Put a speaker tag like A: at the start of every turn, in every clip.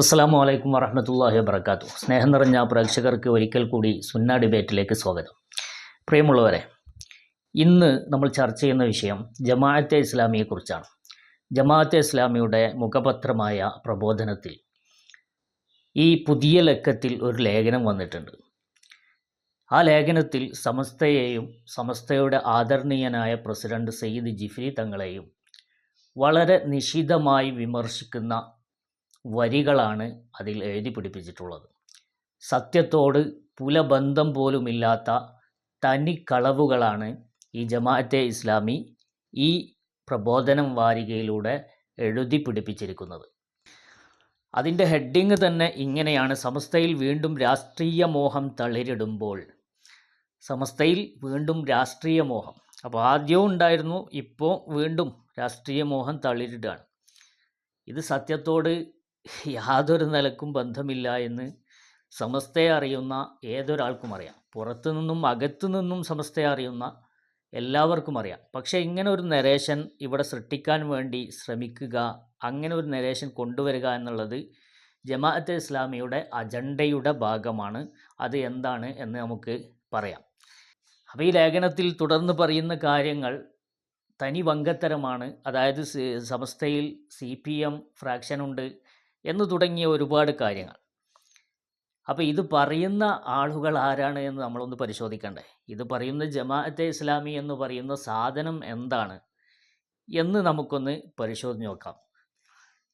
A: അസ്സാം വലൈക്കും വറഹമത്തല്ലാഹി വബർക്കാത്തു സ്നേഹം നിറഞ്ഞ പ്രേക്ഷകർക്ക് ഒരിക്കൽ കൂടി സുന്ന ഡിബേറ്റിലേക്ക് സ്വാഗതം. പ്രിയമുള്ളവരെ ഇന്ന് നമ്മൾ ചർച്ച ചെയ്യുന്ന വിഷയം ജമാഅത്തെ ഇസ്ലാമിയെക്കുറിച്ചാണ് ജമാഅത്തെ ഇസ്ലാമിയുടെ മുഖപത്രമായ പ്രബോധനത്തിൽ ഈ പുതിയ ലക്കത്തിൽ ഒരു ലേഖനം വന്നിട്ടുണ്ട്. ആ ലേഖനത്തിൽ സമസ്തയെയും സമസ്തയുടെ ആദരണീയനായ പ്രസിഡന്റ് സയ്യിദ് ജിഫ്രി തങ്ങളെയും വളരെ നിശിതമായി വിമർശിക്കുന്ന വരികളാണ് അതിൽ എഴുതി പിടിപ്പിച്ചിട്ടുള്ളത്. സത്യത്തോട് പുലബന്ധം പോലുമില്ലാത്ത തനിക്കളവുകളാണ് ഈ ജമാഅത്തെ ഇസ്ലാമി ഈ പ്രബോധനം വാരികയിലൂടെ എഴുതി പിടിപ്പിച്ചിരിക്കുന്നത്. അതിന്റെ ഹെഡിങ് തന്നെ ഇങ്ങനെയാണ്. സമസ്തയിൽ വീണ്ടും രാഷ്ട്രീയ മോഹം തളിരിടുമ്പോൾ സമസ്തയിൽ വീണ്ടും രാഷ്ട്രീയ മോഹം. അപ്പോൾ ആദ്യവും ഉണ്ടായിരുന്നു ഇപ്പോൾ വീണ്ടും രാഷ്ട്രീയ മോഹം തളിരിടുകയാണ്. ഇത് സത്യത്തോട് യാതൊരു നിലക്കും ബന്ധമില്ല എന്ന് സമസ്തയെ അറിയുന്ന ഏതൊരാൾക്കും അറിയാം. പുറത്തു നിന്നും അകത്തു നിന്നും സമസ്തയെ അറിയുന്ന എല്ലാവർക്കും അറിയാം. പക്ഷേ ഇങ്ങനെ ഒരു നരേഷൻ ഇവിടെ സൃഷ്ടിക്കാൻ വേണ്ടി ശ്രമിക്കുക അങ്ങനെ ഒരു നരേഷൻ കൊണ്ടുവരിക എന്നുള്ളത് ജമാഅത്തെ ഇസ്ലാമിയുടെ അജണ്ടയുടെ ഭാഗമാണ്. അത് എന്താണ് എന്ന് നമുക്ക് പറയാം. അപ്പോൾ ഈ ലേഖനത്തിൽ തുടർന്ന് പറയുന്ന കാര്യങ്ങൾ തനി വങ്കത്തരമാണ്. അതായത് സമസ്തയിൽ സി പി എം ഫ്രാക്ഷനുണ്ട് എന്ന് തുടങ്ങിയ ഒരുപാട് കാര്യങ്ങൾ. അപ്പോൾ ഇത് പറയുന്ന ആളുകൾ ആരാണ് എന്ന് നമ്മളൊന്ന് പരിശോധിക്കണ്ടേ? ഇത് പറയുന്ന ജമാഅത്തെ ഇസ്ലാമി എന്ന് പറയുന്ന സാധനം എന്താണ് എന്ന് നമുക്കൊന്ന് പരിശോധിച്ച് നോക്കാം.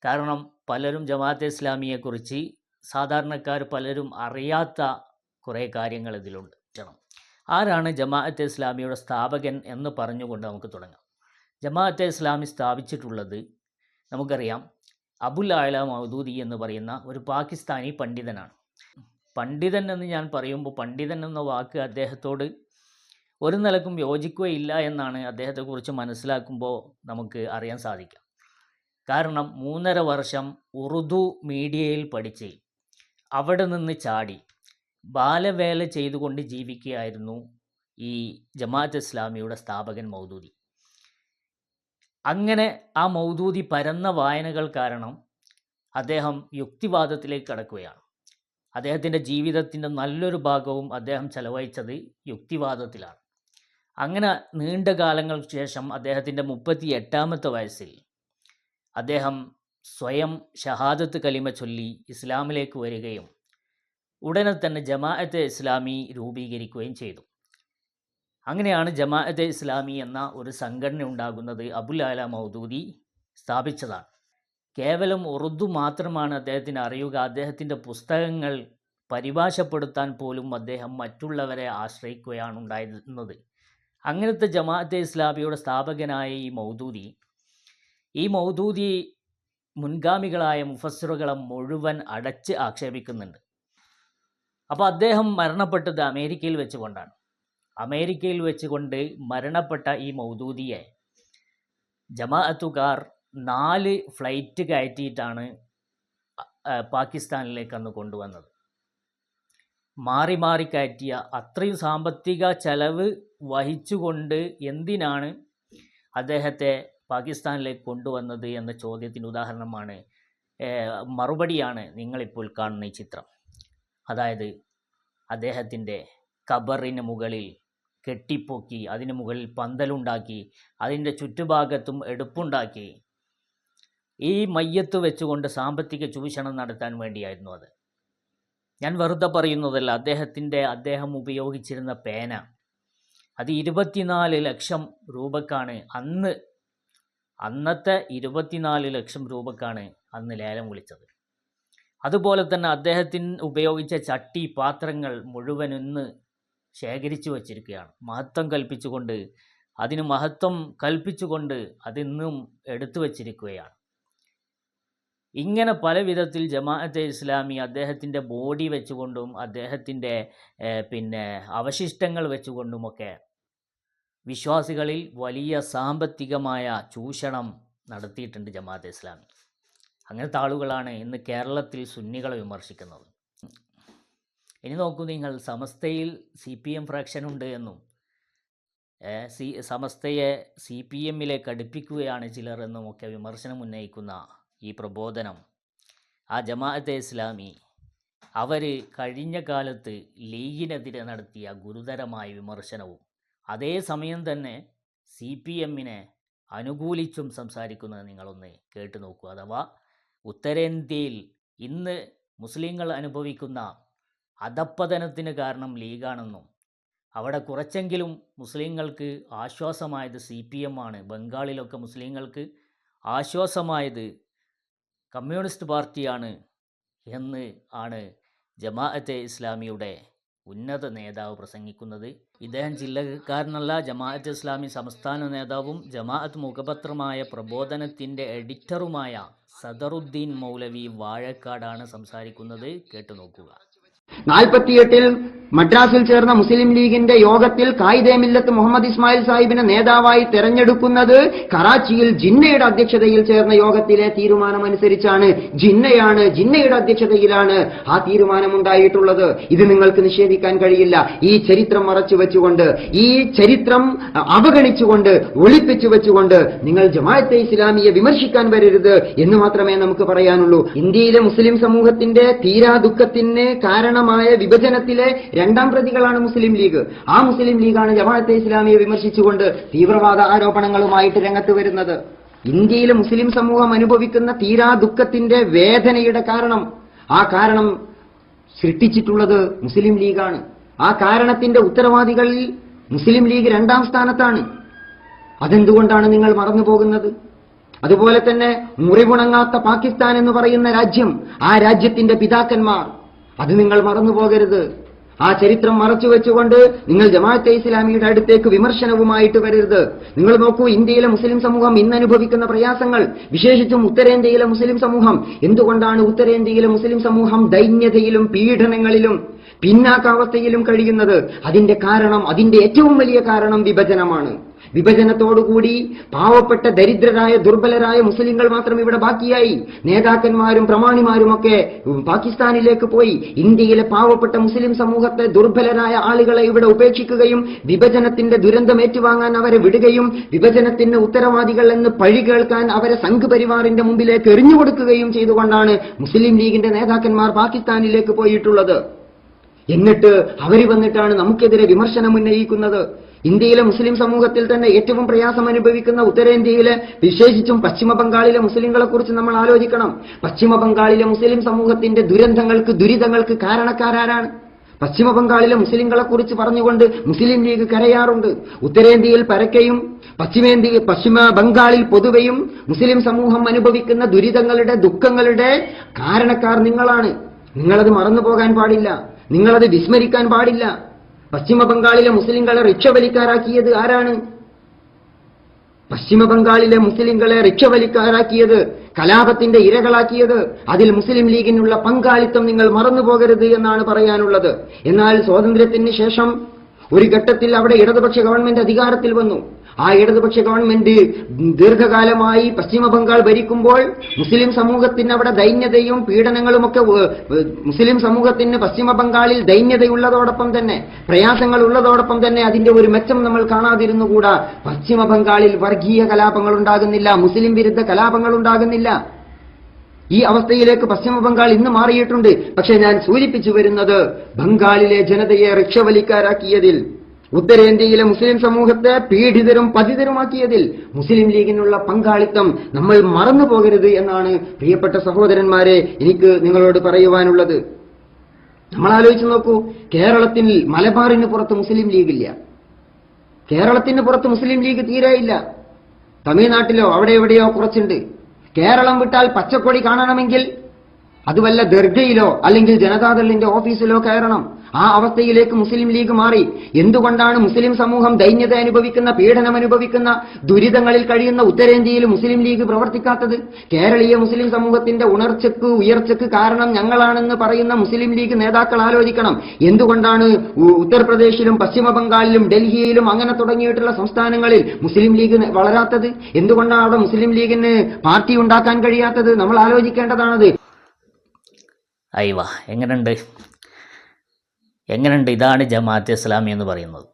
A: കാരണം പലരും ജമാഅത്തെ ഇസ്ലാമിയെക്കുറിച്ച് സാധാരണക്കാർ പലരും അറിയാത്ത കുറേ കാര്യങ്ങൾ ഇതിലുണ്ട്. ആരാണ് ജമാഅത്തെ ഇസ്ലാമിയുടെ സ്ഥാപകൻ എന്ന് പറഞ്ഞുകൊണ്ട് നമുക്ക് തുടങ്ങാം. ജമാഅത്തെ ഇസ്ലാമി സ്ഥാപിച്ചിട്ടുള്ളത് നമുക്കറിയാം അബുൽ ആല മൗദൂദി എന്ന് പറയുന്ന ഒരു പാകിസ്ഥാനി പണ്ഡിതനാണ്. പണ്ഡിതൻ എന്ന് ഞാൻ പറയുമ്പോൾ പണ്ഡിതൻ എന്ന വാക്ക് അദ്ദേഹത്തോട് ഒരു നിലക്കും യോജിക്കുകയില്ല എന്നാണ് അദ്ദേഹത്തെക്കുറിച്ച് മനസ്സിലാക്കുമ്പോൾ നമുക്ക് അറിയാൻ സാധിക്കാം. കാരണം മൂന്നര വർഷം ഉറുദു മീഡിയയിൽ പഠിച്ച് അവിടെ നിന്ന് ചാടി ബാലവേല ചെയ്തുകൊണ്ട് ജീവിക്കുകയായിരുന്നു ഈ ജമാഅത്ത് ഇസ്ലാമിയുടെ സ്ഥാപകൻ മൗദൂദി. അങ്ങനെ ആ മൗദൂദി പരന്ന വായനകൾ കാരണം അദ്ദേഹം യുക്തിവാദത്തിലേക്ക് കടക്കുകയാണ്. അദ്ദേഹത്തിന്റെ ജീവിതത്തിന്റെ നല്ലൊരു ഭാഗവും അദ്ദേഹം ചെലവഴിച്ചത് യുക്തിവാദത്തിലാണ്. അങ്ങനെ നീണ്ട കാലങ്ങൾക്ക് ശേഷം അദ്ദേഹത്തിന്റെ മുപ്പത്തി എട്ടാമത്തെ വയസ്സിൽ അദ്ദേഹം സ്വയം ഷഹാദത്ത് കലിമ ചൊല്ലി ഇസ്ലാമിലേക്ക് വരികയും ഉടനെ തന്നെ ജമാഅത്തെ ഇസ്ലാമി രൂപീകരിക്കുകയും ചെയ്തു. അങ്ങനെയാണ് ജമാഅത്തെ ഇസ്ലാമി എന്ന ഒരു സംഘടന ഉണ്ടാകുന്നത് അബുൽ ആല മൗദൂദി സ്ഥാപിച്ചതാണ്. കേവലം ഉറുദു മാത്രമാണ് അദ്ദേഹത്തിന് അറിയുക. അദ്ദേഹത്തിന്റെ പുസ്തകങ്ങൾ പരിഭാഷപ്പെടുത്താൻ പോലും അദ്ദേഹം മറ്റുള്ളവരെ ആശ്രയിക്കുകയാണ് ഉണ്ടായിരുന്നത്. അങ്ങനത്തെ ജമാഅത്തെ ഇസ്ലാമിയുടെ സ്ഥാപകനായ ഈ മൗദൂദി ഈ മൗദൂദി മുൻഗാമികളായ മുഫസ്സറുകളെ മുഴുവൻ അടച്ച് ആക്ഷേപിക്കുന്നുണ്ട്. അപ്പോൾ അദ്ദേഹം മരണപ്പെട്ടത് അമേരിക്കയിൽ വെച്ചുകൊണ്ടാണ്. അമേരിക്കയിൽ വെച്ചുകൊണ്ട് മരണപ്പെട്ട ഈ മൗദൂദിയെ ജമാഅത്തുകാർ നാല് ഫ്ലൈറ്റ് കയറ്റിയിട്ടാണ് പാകിസ്ഥാനിലേക്ക് അന്ന് കൊണ്ടുവന്നത്. മാറി മാറി കയറ്റിയ അത്രയും സാമ്പത്തിക ചെലവ് വഹിച്ചുകൊണ്ട് എന്തിനാണ് അദ്ദേഹത്തെ പാകിസ്ഥാനിലേക്ക് കൊണ്ടുവന്നത് എന്ന ചോദ്യത്തിന് ഉദാഹരണമാണ് മറുപടിയാണ് നിങ്ങളിപ്പോൾ കാണുന്ന ഈ ചിത്രം. അതായത് അദ്ദേഹത്തിന്റെ ഖബറിന് മുകളിൽ കെട്ടിപ്പൊക്കി അതിന് മുകളിൽ പന്തലുണ്ടാക്കി അതിന്റെ ചുറ്റുഭാഗത്തും എടുപ്പുണ്ടാക്കി. ഈ മയ്യത്ത് വെച്ചുകൊണ്ട് സാമ്പത്തിക ചൂഷണം നടത്താൻ വേണ്ടിയായിരുന്നു അത്. ഞാൻ വെറുതെ പറയുന്നതല്ല അദ്ദേഹത്തിന്റെ അദ്ദേഹം ഉപയോഗിച്ചിരുന്ന പേന. അത് ഇരുപത്തിനാല് ലക്ഷം രൂപക്കാണ്. അന്ന് അന്നത്തെ ഇരുപത്തിനാല് ലക്ഷം രൂപക്കാണ് അന്ന് ലേലം വിളിച്ചത്. അതുപോലെ തന്നെ അദ്ദേഹത്തിന് ഉപയോഗിച്ച ചട്ടി പാത്രങ്ങൾ മുഴുവൻ ഇന്ന് ശേഖരിച്ചു വച്ചിരിക്കുകയാണ്. മഹത്വം കൽപ്പിച്ചുകൊണ്ട് അതിന് മഹത്വം കൽപ്പിച്ചുകൊണ്ട് അതിന്നും എടുത്തു വച്ചിരിക്കുകയാണ്. ഇങ്ങനെ പല വിധത്തിൽ ജമാഅത്തെ ഇസ്ലാമി അദ്ദേഹത്തിന്റെ ബോഡി വെച്ചുകൊണ്ടും അദ്ദേഹത്തിന്റെ പിന്നെ അവശിഷ്ടങ്ങൾ വെച്ചുകൊണ്ടുമൊക്കെ വിശ്വാസികളിൽ വലിയ സാമ്പത്തികമായ ചൂഷണം നടത്തിയിട്ടുണ്ട് ജമാഅത്തെ ഇസ്ലാമി. അങ്ങനത്തെ ആളുകളാണ് ഇന്ന് കേരളത്തിൽ സുന്നികളെ വിമർശിക്കുന്നത്. ഇനി നോക്കൂ നിങ്ങൾ സമസ്തയിൽ സി പി എം ഫ്രാക്ഷൻ ഉണ്ട് എന്നും സി സമസ്തയെ സി പി എമ്മിലേക്ക് അടുപ്പിക്കുകയാണ് ചിലർ എന്നും ഒക്കെ വിമർശനം ഉന്നയിക്കുന്ന ഈ പ്രബോധനം. ആ ജമാഅത്തെ ഇസ്ലാമി അവർ കഴിഞ്ഞ കാലത്ത് ലീഗിനെതിരെ നടത്തിയ ഗുരുതരമായ വിമർശനവും അതേ സമയം തന്നെ സി പി എമ്മിനെ അനുകൂലിച്ചും സംസാരിക്കുന്നത് നിങ്ങളൊന്ന് കേട്ടു നോക്കൂ. അഥവാ ഉത്തരേന്ത്യയിൽ ഇന്ന് മുസ്ലിങ്ങൾ അനുഭവിക്കുന്ന അധപ്പതനത്തിന് കാരണം ലീഗാണെന്നും അവിടെ കുറച്ചെങ്കിലും മുസ്ലിങ്ങൾക്ക് ആശ്വാസമായത് സി പി എം ആണ്. ബംഗാളിലൊക്കെ മുസ്ലിങ്ങൾക്ക് ആശ്വാസമായത് കമ്മ്യൂണിസ്റ്റ് പാർട്ടിയാണ് എന്ന് ആണ് ജമാഅത്തെ ഇസ്ലാമിയുടെ ഉന്നത നേതാവ് പ്രസംഗിക്കുന്നത്. ഇദ്ദേഹം ജില്ലക്കാരനല്ല ജമാഅത്ത് ഇസ്ലാമി സംസ്ഥാന നേതാവും ജമാഅത്ത് മുഖപത്രമായ പ്രബോധനത്തിന്റെ എഡിറ്ററുമായ സദറുദ്ദീൻ മൗലവി വാഴക്കാടാണ് സംസാരിക്കുന്നത്. കേട്ടു നോക്കുക.
B: നാൽപ്പത്തിയെട്ടിൽ മദ്രാസിൽ ചേർന്ന മുസ്ലിം ലീഗിന്റെ യോഗത്തിൽ കായിദേ മില്ലത്ത് മുഹമ്മദ് ഇസ്മായിൽ സാഹിബിനെ നേതാവായി തെരഞ്ഞെടുക്കുന്നത് കറാച്ചിയിൽ ജിന്നയുടെ അധ്യക്ഷതയിൽ ചേർന്ന യോഗത്തിലെ തീരുമാനമനുസരിച്ചാണ്. ജിന്നയാണ് ജിന്നയുടെ അധ്യക്ഷതയിലാണ് ആ തീരുമാനമുണ്ടായിട്ടുള്ളത്. ഇത് നിങ്ങൾക്ക് നിഷേധിക്കാൻ കഴിയില്ല. ഈ ചരിത്രം മറച്ചു വെച്ചുകൊണ്ട് ഈ ചരിത്രം അവഗണിച്ചുകൊണ്ട് ഒളിപ്പിച്ചു വെച്ചുകൊണ്ട് നിങ്ങൾ ജമാഅത്തെ ഇസ്ലാമിയെ വിമർശിക്കാൻ വരരുത് എന്ന് മാത്രമേ നമുക്ക് പറയാനുള്ളൂ. ഇന്ത്യയിലെ മുസ്ലിം സമൂഹത്തിന്റെ തീരാ ദുഃഖത്തിന് കാരണമായ വിഭജനത്തിലെ രണ്ടാം പ്രതികളാണ് മുസ്ലിം ലീഗ്. ആ മുസ്ലിം ലീഗാണ് ജമാഅത്തെ ഇസ്ലാമിയെ വിമർശിച്ചുകൊണ്ട് തീവ്രവാദ ആരോപണങ്ങളുമായിട്ട് രംഗത്ത് വരുന്നത്. ഇന്ത്യയിലെ മുസ്ലിം സമൂഹം അനുഭവിക്കുന്ന തീരാ ദുഃഖത്തിന്റെ വേദനയുടെ കാരണം. ആ കാരണം സൃഷ്ടിച്ചിട്ടുള്ളത് മുസ്ലിം ലീഗാണ്. ആ കാരണത്തിന്റെ ഉത്തരവാദികളിൽ മുസ്ലിം ലീഗ് രണ്ടാം സ്ഥാനത്താണ്. അതെന്തുകൊണ്ടാണ് നിങ്ങൾ മറന്നു പോകുന്നത് അതുപോലെ തന്നെ മുറിവുണങ്ങാത്ത പാകിസ്ഥാൻ എന്ന് പറയുന്ന രാജ്യം ആ രാജ്യത്തിന്റെ പിതാക്കന്മാർ. അത് നിങ്ങൾ മറന്നു പോകരുത് ആ ചരിത്രം മറച്ചു വെച്ചുകൊണ്ട് നിങ്ങൾ ജമാഅത്തെ ഇസ്ലാമിയുടെ അടുത്തേക്ക് വിമർശനവുമായിട്ട് വരരുത്. നിങ്ങൾ നോക്കൂ ഇന്ത്യയിലെ മുസ്ലിം സമൂഹം ഇന്ന് അനുഭവിക്കുന്ന പ്രയാസങ്ങൾ വിശേഷിച്ചും ഉത്തരേന്ത്യയിലെ മുസ്ലിം സമൂഹം. എന്തുകൊണ്ടാണ് ഉത്തരേന്ത്യയിലെ മുസ്ലിം സമൂഹം ദൈന്യതയിലും പീഡനങ്ങളിലും പിന്നാക്കാവസ്ഥയിലും കഴിയുന്നത്? അതിന്റെ കാരണം അതിന്റെ ഏറ്റവും വലിയ കാരണം വിഭജനമാണ്. വിഭജനത്തോടുകൂടി പാവപ്പെട്ട ദരിദ്രരായ ദുർബലരായ മുസ്ലിങ്ങൾ മാത്രം ഇവിടെ ബാക്കിയായി. നേതാക്കന്മാരും പ്രമാണിമാരുമൊക്കെ പാകിസ്ഥാനിലേക്ക് പോയി. ഇന്ത്യയിലെ പാവപ്പെട്ട മുസ്ലിം സമൂഹത്തെ ദുർബലരായ ആളുകളെ ഇവിടെ ഉപേക്ഷിക്കുകയും വിഭജനത്തിന്റെ ദുരന്തം ഏറ്റുവാങ്ങാൻ അവരെ വിടുകയും വിഭജനത്തിന് ഉത്തരവാദികൾ എന്ന് പഴി കേൾക്കാൻ അവരെ സംഘ് പരിവാറിന്റെ മുമ്പിലേക്ക് എറിഞ്ഞുകൊടുക്കുകയും ചെയ്തുകൊണ്ടാണ് മുസ്ലിം ലീഗിന്റെ നേതാക്കന്മാർ പാകിസ്ഥാനിലേക്ക് പോയിട്ടുള്ളത്. എന്നിട്ട് അവർ വന്നിട്ടാണ് നമുക്കെതിരെ വിമർശനം ഉന്നയിക്കുന്നത്. ഇന്ത്യയിലെ മുസ്ലിം സമൂഹത്തിൽ തന്നെ ഏറ്റവും പ്രയാസം അനുഭവിക്കുന്ന ഉത്തരേന്ത്യയിലെ വിശേഷിച്ചും പശ്ചിമ ബംഗാളിലെ മുസ്ലിങ്ങളെ കുറിച്ച് നമ്മൾ ആലോചിക്കണം. പശ്ചിമ ബംഗാളിലെ മുസ്ലിം സമൂഹത്തിന്റെ ദുരന്തങ്ങൾക്ക് ദുരിതങ്ങൾക്ക് കാരണക്കാരാരാണ്. പശ്ചിമ ബംഗാളിലെ മുസ്ലിങ്ങളെ കുറിച്ച് പറഞ്ഞുകൊണ്ട് മുസ്ലിം ലീഗ് കരയാറുണ്ട്. ഉത്തരേന്ത്യയിൽ പരക്കെയും പശ്ചിമേന്ത്യ പശ്ചിമ ബംഗാളിൽ പൊതുവെയും മുസ്ലിം സമൂഹം അനുഭവിക്കുന്ന ദുരിതങ്ങളുടെ ദുഃഖങ്ങളുടെ കാരണക്കാർ നിങ്ങളാണ്. നിങ്ങളത് മറന്നു പോകാൻ പാടില്ല. നിങ്ങളത് വിസ്മരിക്കാൻ പാടില്ല. പശ്ചിമ ബംഗാളിലെ മുസ്ലിങ്ങളെ റിക്ഷവലിക്കാരാക്കിയത് ആരാണ്? പശ്ചിമ ബംഗാളിലെ മുസ്ലിങ്ങളെ റിക്ഷവലിക്കാരാക്കിയത് കലാപത്തിന്റെ ഇരകളാക്കിയത് അതിൽ മുസ്ലിം ലീഗിനുള്ള പങ്കാളിത്തം നിങ്ങൾ മറന്നുപോകരുത് എന്നാണ് പറയാനുള്ളത്. എന്നാൽ സ്വാതന്ത്ര്യത്തിന് ശേഷം ഒരു ഘട്ടത്തിൽ അവിടെ ഇടതുപക്ഷ ഗവൺമെന്റ് അധികാരത്തിൽ വന്നു. ആ ഇടതുപക്ഷ ഗവൺമെന്റ് ദീർഘകാലമായി പശ്ചിമ ബംഗാൾ ഭരിക്കുമ്പോൾ മുസ്ലിം സമൂഹത്തിന് അവിടെ ദൈന്യതയും പീഡനങ്ങളുമൊക്കെ മുസ്ലിം സമൂഹത്തിന് പശ്ചിമ ബംഗാളിൽ ദൈന്യതയുള്ളതോടൊപ്പം തന്നെ പ്രയാസങ്ങൾ ഉള്ളതോടൊപ്പം തന്നെ അതിന്റെ ഒരു മെച്ചം നമ്മൾ കാണാതിരുന്നുകൂടാ. പശ്ചിമ ബംഗാളിൽ വർഗീയ കലാപങ്ങൾ ഉണ്ടാകുന്നില്ല മുസ്ലിം വിരുദ്ധ കലാപങ്ങൾ ഉണ്ടാകുന്നില്ല. ഈ അവസ്ഥയിലേക്ക് പശ്ചിമ ബംഗാൾ ഇന്ന് മാറിയിട്ടുണ്ട്. പക്ഷെ ഞാൻ സൂചിപ്പിച്ചു വരുന്നത് ബംഗാളിലെ ജനതയെ റിക്ഷവലിക്കാരാക്കിയതിൽ ഉത്തരേന്ത്യയിലെ മുസ്ലിം സമൂഹത്തെ പീഡിതരും പതിതരുമാക്കിയതിൽ മുസ്ലിം ലീഗിനുള്ള പങ്കാളിത്തം നമ്മൾ മറന്നു പോകരുത് എന്നാണ് പ്രിയപ്പെട്ട സഹോദരന്മാരെ എനിക്ക് നിങ്ങളോട് പറയുവാനുള്ളത്. നമ്മൾ ആലോചിച്ച് നോക്കൂ കേരളത്തിൽ മലബാറിന് പുറത്ത് മുസ്ലിം ലീഗില്ല. കേരളത്തിന് പുറത്ത് മുസ്ലിം ലീഗ് തീരെ ഇല്ല തമിഴ്നാട്ടിലോ അവിടെ എവിടെയോ കുറച്ചുണ്ട്. കേരളം വിട്ടാൽ പച്ചക്കൊടി കാണണമെങ്കിൽ അത് വല്ല ദർഗയിലോ അല്ലെങ്കിൽ ജനതാദളിന്റെ ഓഫീസിലോ കയറണം. ആ അവസ്ഥയിലേക്ക് മുസ്ലിം ലീഗ് മാറി. എന്തുകൊണ്ടാണ് മുസ്ലിം സമൂഹം ദൈന്യത അനുഭവിക്കുന്ന പീഡനം അനുഭവിക്കുന്ന ദുരിതങ്ങളിൽ കഴിയുന്ന ഉത്തരേന്ത്യയിൽ മുസ്ലിം ലീഗ് പ്രവർത്തിക്കാത്തത്? കേരളീയ മുസ്ലിം സമൂഹത്തിന്റെ ഉണർച്ചക്ക് ഉയർച്ചക്ക് കാരണം ഞങ്ങളാണെന്ന് പറയുന്ന മുസ്ലിം ലീഗ് നേതാക്കൾ ആലോചിക്കണം. എന്തുകൊണ്ടാണ് ഉത്തർപ്രദേശിലും പശ്ചിമ ബംഗാളിലും ഡൽഹിയിലും അങ്ങനെ തുടങ്ങിയിട്ടുള്ള സംസ്ഥാനങ്ങളിൽ മുസ്ലിം ലീഗ് വളരാത്തത്? എന്തുകൊണ്ടാണ് അവിടെ മുസ്ലിം ലീഗിന് പാർട്ടി ഉണ്ടാക്കാൻ കഴിയാത്തത്? നമ്മൾ ആലോചിക്കേണ്ടതാണത്.
A: അയവ എങ്ങനെയുണ്ട് എങ്ങനെയുണ്ട് ഇതാണ് ജമാഅത്ത് ഇസ്ലാമി എന്ന് പറയുന്നത്?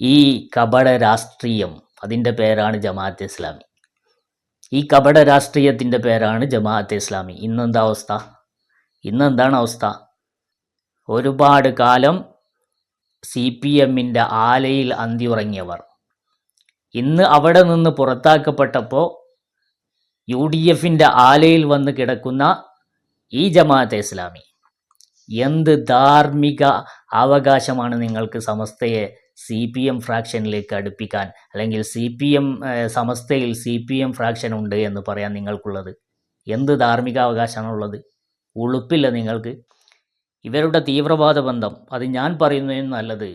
A: ഈ കപട രാഷ്ട്രീയം അതിന്റെ പേരാണ് ജമാഅത്ത് ഇസ്ലാമി. ഈ കപട രാഷ്ട്രീയത്തിന്റെ പേരാണ് ജമാഅത്ത് ഇസ്ലാമി. ഇന്നെന്താ അവസ്ഥ? ഇന്നെന്താണ് അവസ്ഥ? ഒരുപാട് കാലം സി പി എമ്മിന്റെ ആലയിൽ അന്തിയുറങ്ങിയവർ ഇന്ന് അവിടെ നിന്ന് പുറത്താക്കപ്പെട്ടപ്പോൾ യു ഡി എഫിന്റെ ആലയിൽ വന്ന് കിടക്കുന്ന ഈ ജമാഅത്തെ ഇസ്ലാമി എന്ത് ധാർമ്മിക അവകാശമാണ് നിങ്ങൾക്ക് സമസ്തയെ സി പി എം ഫ്രാക്ഷനിലേക്ക് അടുപ്പിക്കാൻ അല്ലെങ്കിൽ സി പി എം സമസ്തയിൽ സി പി എം ഫ്രാക്ഷൻ ഉണ്ട് എന്ന് പറയാൻ നിങ്ങൾക്കുള്ളത്? എന്ത് ധാർമ്മിക അവകാശമാണുള്ളത്? ഉളുപ്പില്ല നിങ്ങൾക്ക്. ഇവരുടെ തീവ്രവാദ ബന്ധം അത് ഞാൻ പറയുന്നതിന് നല്ലത്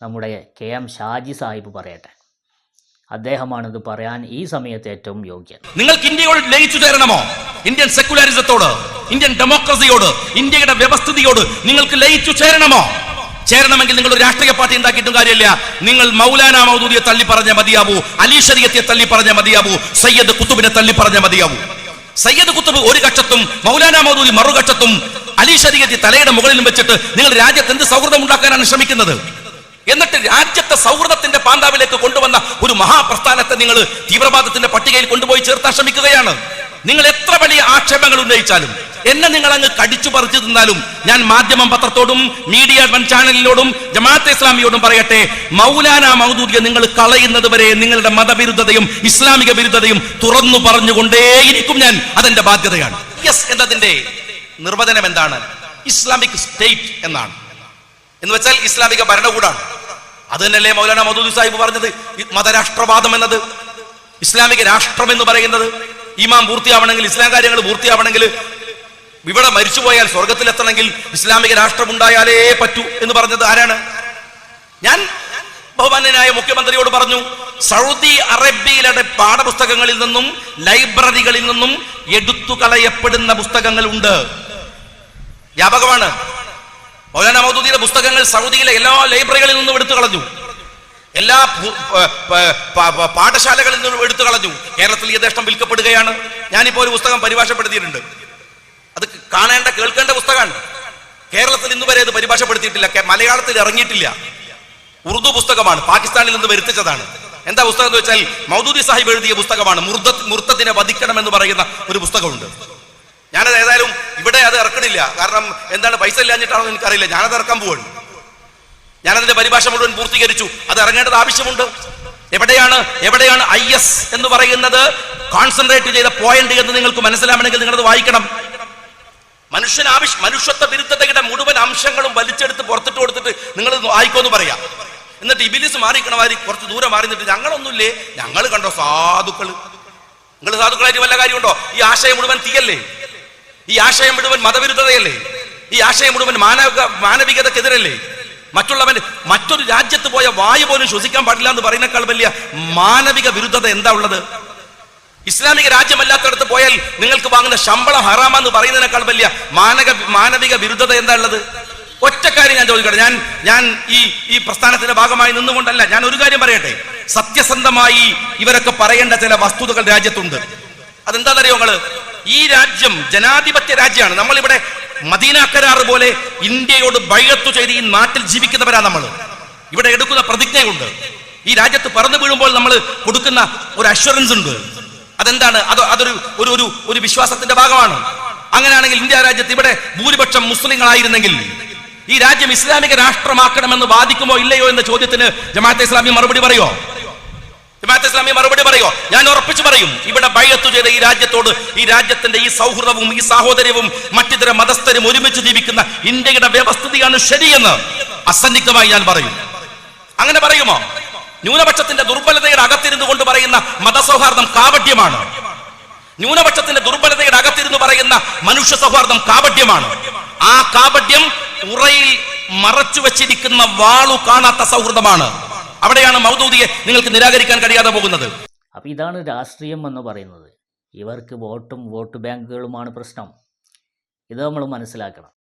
A: നമ്മുടെ കെ എം ഷാജി സാഹിബ് പറയട്ടെ. അദ്ദേഹമാണിത് പറയാൻ ഈ സമയത്ത് ഏറ്റവും യോഗ്യൻ.
C: നിങ്ങൾക്ക് ഇന്ത്യയോട് ലയിച്ചു ചേരണമോ? ഇന്ത്യൻ സെക്കുലറിസത്തോട് ഇന്ത്യൻ ഡെമോക്രസിയോട് ഇന്ത്യയുടെ വ്യവസ്ഥിതിയോട് നിങ്ങൾക്ക് ലയിച്ചു ചേരണമോ? ചേരണമെങ്കിൽ നിങ്ങൾ ഒരു രാഷ്ട്രീയ പാർട്ടി ഉണ്ടാക്കിയിട്ടും കാര്യമില്ല. നിങ്ങൾ മൗലാന മൗദൂദിയെ തള്ളി പറഞ്ഞ മതിയാവൂ അലി ഷരിയത്തെ തള്ളി പറഞ്ഞ മതിയാവൂ സയ്യദ് കുത്തുബിനെ തള്ളി പറഞ്ഞ മതിയാവൂ. സയ്യദ് കുത്തുബ് ഒരു കക്ഷത്തും മൗലാന മൗദൂദി മറുകക്ഷത്തും അലി ഷരിയത്തെ തലയുടെ മുകളിലും വെച്ചിട്ട് നിങ്ങൾ രാജ്യത്ത് എന്ത് സൗഹൃദം ഉണ്ടാക്കാനാണ് ശ്രമിക്കുന്നത്? എന്നിട്ട് രാജ്യത്തെ സൗഹൃദത്തിന്റെ പാന്താവിലേക്ക് കൊണ്ടുവന്ന ഒരു മഹാപ്രസ്ഥാനത്തെ നിങ്ങൾ തീവ്രവാദത്തിന്റെ പട്ടികയിൽ കൊണ്ടുപോയി ചേർത്താൻ ശ്രമിക്കുകയാണ്. നിങ്ങൾ എത്ര വലിയ ആക്ഷേപങ്ങൾ ഉന്നയിച്ചാലും എന്നെ നിങ്ങൾ അങ്ങ് കടിച്ചു പറിച്ചു തിന്നാലും ഞാൻ മാധ്യമം പത്രത്തോടും മീഡിയ വൺ ചാനലിനോടും ജമാഅത്തെ ഇസ്ലാമിയോടും പറയട്ടെ മൗലാന മൗദൂദിയെ നിങ്ങൾ കളയുന്നത് വരെ നിങ്ങളുടെ മതവിരുദ്ധതയും ഇസ്ലാമിക വിരുദ്ധതയും തുറന്നു പറഞ്ഞുകൊണ്ടേയിരിക്കും ഞാൻ. അതെന്റെ ബാധ്യതയാണ്. യെസ് എന്നതിന്റെ നിർവചനം എന്താണ്? ഇസ്ലാമിക് സ്റ്റേറ്റ് എന്നാണ്. എന്ന് വെച്ചാൽ ഇസ്ലാമിക ഭരണകൂടമാണ് അത് തന്നെയല്ലേ മൗലാന മധുദ് സാഹിബ് പറഞ്ഞത്? മതരാഷ്ട്രവാദം എന്നത് ഇസ്ലാമിക രാഷ്ട്രം എന്ന് പറയുന്നത്. ഇമാം പൂർത്തിയാവണമെങ്കിൽ ഇസ്ലാം കാര്യങ്ങൾ പൂർത്തിയാവണമെങ്കിൽ ഇവിടെ മരിച്ചുപോയാൽ സ്വർഗത്തിലെത്തണമെങ്കിൽ ഇസ്ലാമിക രാഷ്ട്രം ഉണ്ടായാലേ പറ്റൂ എന്ന് പറഞ്ഞത് ആരാണ്? ഞാൻ ബഹുമാന്യനായ മുഖ്യമന്ത്രിയോട് പറഞ്ഞു സൗദി അറേബ്യയിലെ പാഠപുസ്തകങ്ങളിൽ നിന്നും ലൈബ്രറികളിൽ നിന്നും എടുത്തു കളയപ്പെടുന്ന പുസ്തകങ്ങൾ ഉണ്ട്. വ്യാപകമാണ്. മൗലാന മൗദൂദിയുടെ പുസ്തകങ്ങൾ സൗദിയിലെ എല്ലാ ലൈബ്രറികളിൽ നിന്നും എടുത്തു കളഞ്ഞു. എല്ലാ പാഠശാലകളിൽ നിന്നും എടുത്തു കളഞ്ഞു. കേരളത്തിൽ യഥേഷ്ടം വിൽക്കപ്പെടുകയാണ്. ഞാനിപ്പോ ഒരു പുസ്തകം പരിഭാഷപ്പെടുത്തിയിട്ടുണ്ട്. അത് കാണേണ്ട കേൾക്കേണ്ട പുസ്തകമാണ്. കേരളത്തിൽ ഇന്ന് വരെ അത് പരിഭാഷപ്പെടുത്തിയിട്ടില്ല. മലയാളത്തിൽ ഇറങ്ങിയിട്ടില്ല. ഉറുദു പുസ്തകമാണ്. പാകിസ്ഥാനിൽ നിന്ന് വരുത്തിച്ചതാണ്. എന്താ പുസ്തകം എന്ന് വെച്ചാൽ മൗദൂദി സാഹിബ് എഴുതിയ പുസ്തകമാണ്. മുർദ മുർത്തത്തിനെ വധിക്കണം എന്ന് പറയുന്ന ഒരു പുസ്തകമുണ്ട്. ഞാനത് ഏതായാലും ഇവിടെ അത് ഇറക്കണില്ല. കാരണം എന്താണ് പൈസ ഇല്ലാഞ്ഞിട്ടാണോ എനിക്കറിയില്ല. ഞാനത് ഇറക്കാൻ പോവാണ്. ഞാനതിന്റെ പരിഭാഷ മുഴുവൻ പൂർത്തീകരിച്ചു. അത് ഇറങ്ങേണ്ടത് ആവശ്യമുണ്ട്. എവിടെയാണ്? എവിടെയാണ് ഐ എസ് എന്ന് പറയുന്നത്? കോൺസെൻട്രേറ്റ് ചെയ്ത പോയിന്റ് എന്ന് നിങ്ങൾക്ക് മനസ്സിലാവണമെങ്കിൽ നിങ്ങളത് വായിക്കണം. മനുഷ്യൻ ആവശ്യം മനുഷ്യത്വ വിരുദ്ധതയുടെ മുഴുവൻ അംശങ്ങളും വലിച്ചെടുത്ത് പുറത്തിട്ട് കൊടുത്തിട്ട് നിങ്ങൾ വായിക്കോന്ന് പറയാം. എന്നിട്ട് ഇബിലിസ് മാറിക്കണ മാതിരി കുറച്ച് ദൂരം മാറി നിന്നിട്ട് ഞങ്ങളൊന്നുമില്ലേ? ഞങ്ങൾ കണ്ടോ സാധുക്കൾ നിങ്ങൾ സാധുക്കളായിട്ട് വല്ല കാര്യമുണ്ടോ? ഈ ആശയം മുഴുവൻ തീയല്ലേ? ഈ ആശയം മുഴുവൻ മതവിരുദ്ധതയല്ലേ? ഈ ആശയം മുഴുവൻ മാനവിക മാനവികതക്കെതിരല്ലേ? മറ്റുള്ളവൻ മറ്റൊരു രാജ്യത്ത് പോയ വായു പോലും ശ്വസിക്കാൻ പാടില്ല എന്ന് പറയുന്നേക്കാൾ വലിയ മാനവിക വിരുദ്ധത എന്താ ഉള്ളത്? ഇസ്ലാമിക രാജ്യമല്ലാത്തടത്ത് പോയാൽ നിങ്ങൾക്ക് വാങ്ങുന്ന ശമ്പളം ഹറാമെന്ന് പറയുന്നതിനേക്കാൾ വലിയ മാനക മാനവിക വിരുദ്ധത എന്താ ഉള്ളത്? ഒറ്റക്കാര്യം ഞാൻ ചോദിക്കട്ടെ. ഞാൻ ഞാൻ ഈ ഈ പ്രസ്ഥാനത്തിന്റെ ഭാഗമായി നിന്നുകൊണ്ടല്ല. ഞാൻ ഒരു കാര്യം പറയട്ടെ. സത്യസന്ധമായി ഇവരൊക്കെ പറയേണ്ട ചില വസ്തുതകൾ രാജ്യത്തുണ്ട്. അതെന്താണെന്നറിയോ നിങ്ങൾ? ഈ രാജ്യം ജനാധിപത്യ രാജ്യമാണ്. നമ്മളിവിടെ മദീന കരാർ പോലെ ഇന്ത്യയോട് ബൈഅത്ത് ചെയ്ത് ഈ നാട്ടിൽ ജീവിക്കുന്നവരാ നമ്മൾ ഇവിടെ എടുക്കുന്ന പ്രതിജ്ഞയുണ്ട്. ഈ രാജ്യത്ത് പറന്നു വീഴുമ്പോൾ നമ്മൾ കൊടുക്കുന്ന ഒരു അഷ്വറൻസ് ഉണ്ട്. അതെന്താണ്? അത് അതൊരു ഒരു ഒരു ഒരു വിശ്വാസത്തിന്റെ ഭാഗമാണ്. അങ്ങനെയാണെങ്കിൽ ഇന്ത്യ രാജ്യത്ത് ഇവിടെ ഭൂരിപക്ഷം മുസ്ലിങ്ങളായിരുന്നെങ്കിൽ ഈ രാജ്യം ഇസ്ലാമിക രാഷ്ട്രമാക്കണമെന്ന് വാദിക്കുമോ ഇല്ലയോ എന്ന ചോദ്യത്തിന് ജമാഅത്തെ ഇസ്ലാമി മറുപടി പറയോ? ജമാഅത്തെ ഇസ്ലാമി മറുപടി പറയോ ഞാൻ ഉറപ്പിച്ചു പറയും ഇവിടെ ബൈഅത്ത് ചെയ്ത ഈ രാജ്യത്തോട് ഈ രാജ്യത്തിന്റെ ഈ സൗഹൃദവും ഈ സാഹോദര്യവും മറ്റിതര മതസ്ഥരും ഒരുമിച്ച് ജീവിക്കുന്ന ഇന്ത്യയുടെ വ്യവസ്ഥിതിയാണ് ശരിയെന്ന് അസന്നിഗ്ധമായി ഞാൻ പറയും. അങ്ങനെ പറയുമോ? ന്യൂനപക്ഷത്തിന്റെ ദുർബലതയുടെ അകത്തിരുന്നു കൊണ്ട് പറയുന്ന മതസൗഹാർദ്ദം കാപട്യമാണ്. ന്യൂനപക്ഷത്തിന്റെ ദുർബലതയുടെ അകത്തിരുന്ന് പറയുന്ന മനുഷ്യ സൗഹാർദ്ദം കാപട്യമാണ്. ആ കാപട്യം ഉറയിൽ മറച്ചു വെച്ചിരിക്കുന്ന വാളു കാണാത്ത സൗഹൃദമാണ്. അവിടെയാണ് മൗദൂദിയെ നിങ്ങൾക്ക് നിരാകരിക്കാൻ കഴിയാതെ പോകുന്നത്.
A: അപ്പോൾ ഇതാണ് രാഷ്ട്രീയം എന്ന് പറയുന്നത്. ഇവർക്ക് വോട്ടും വോട്ട് ബാങ്കുകളുമാണ് പ്രശ്നം. ഇത് നമ്മൾ മനസ്സിലാക്കണം.